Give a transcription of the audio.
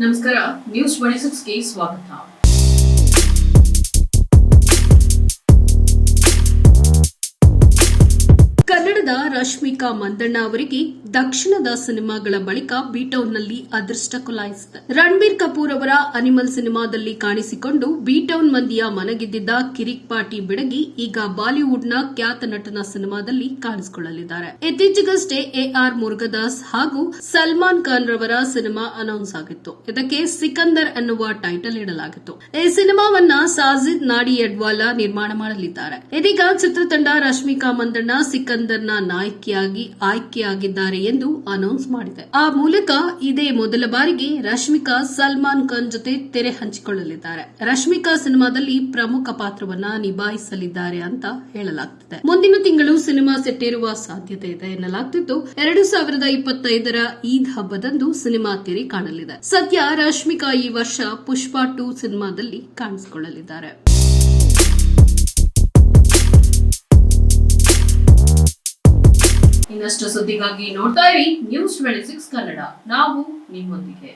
ನಮಸ್ಕಾರ news twenty ಸಿಕ್ಸ್ಗೆ ಸ್ವಾಗತ. ಕನ್ನಡದ ರಶ್ಮಿಕಾ ಮಂದಣ್ಣ ಅವರಿಗೆ ದಕ್ಷಿಣದ ಸಿನಿಮಾಗಳ ಬಳಿಕ ಬಿಟೌನ್ನಲ್ಲಿ ಅದೃಷ್ಟ ಕುಲಾಯಿಸಿದೆ. ರಣಬೀರ್ ಕಪೂರ್ ಅವರ ಅನಿಮಲ್ ಸಿನಿಮಾದಲ್ಲಿ ಕಾಣಿಸಿಕೊಂಡು ಬಿಟೌನ್ ಮಂದಿಯ ಮನಗಿದ್ದಿದ್ದ ಕಿರಿಕ್ ಪಾಟಿ ಬಿಡಗಿ ಈಗ ಬಾಲಿವುಡ್ನ ಖ್ಯಾತ ನಟನ ಸಿನಿಮಾದಲ್ಲಿ ಕಾಣಿಸಿಕೊಳ್ಳಲಿದ್ದಾರೆ. ಇತ್ತೀಚೆಗಷ್ಟೇ ಎಆರ್ ಮುರುಗದಾಸ್ ಹಾಗೂ ಸಲ್ಮಾನ್ ಖಾನ್ ರವರ ಸಿನಿಮಾ ಅನೌನ್ಸ್ ಆಗಿತ್ತು. ಇದಕ್ಕೆ ಸಿಕಂದರ್ ಎನ್ನುವ ಟೈಟಲ್ ಇಡಲಾಗಿತ್ತು. ಈ ಸಿನಿಮಾವನ್ನ ಸಾಜಿದ್ ನಾಡಿ ಎಡ್ವಾಲಾ ನಿರ್ಮಾಣ ಮಾಡಲಿದ್ದಾರೆ. ಇದೀಗ ಚಿತ್ರತಂಡ ರಶ್ಮಿಕಾ ಮಂದಣ್ಣ ಸಿಕಂದರ್ನ ನಾಯಕಿಯಾಗಿ ಆಯ್ಕೆಯಾಗಿದ್ದಾರೆ ಎಂದು ಅನೌನ್ಸ್ ಮಾಡಿದೆ. ಆ ಮೂಲಕ ಇದೇ ಮೊದಲ ಬಾರಿಗೆ ರಶ್ಮಿಕಾ, ಸಲ್ಮಾನ್ ಖಾನ್ ಜೊತೆ ತೆರೆ ಹಂಚಿಕೊಳ್ಳಲಿದ್ದಾರೆ. ರಶ್ಮಿಕಾ ಸಿನಿಮಾದಲ್ಲಿ ಪ್ರಮುಖ ಪಾತ್ರವನ್ನ ನಿಭಾಯಿಸಲಿದ್ದಾರೆ ಅಂತ ಹೇಳಲಾಗ್ತಿದೆ. ಮುಂದಿನ ತಿಂಗಳು ಸಿನಿಮಾ ಸೆಟ್ಟೇರುವ ಸಾಧ್ಯತೆ ಇದೆ ಎನ್ನಲಾಗ್ತಿದ್ದು ಎರಡು ಸಾವಿರದ ಇಪ್ಪತ್ತೈದರ ಈದ್ ಹಬ್ಬದಂದು ಸಿನಿಮಾ ತೆರೆ ಕಾಣಲಿದೆ. ಸದ್ಯ ರಶ್ಮಿಕಾ ಈ ವರ್ಷ ಪುಷ್ಪ ಟೂ ಸಿನಿಮಾದಲ್ಲಿ ಕಾಣಿಸಿಕೊಳ್ಳಲಿದ್ದಾರೆ. ಇನ್ನಷ್ಟು ಸುದ್ದಿಗಾಗಿ ನೋಡ್ತಾ ಇರಿ. News twenty six Kannada. ನಾವು ನಿಮ್ಮೊಂದಿಗೆ.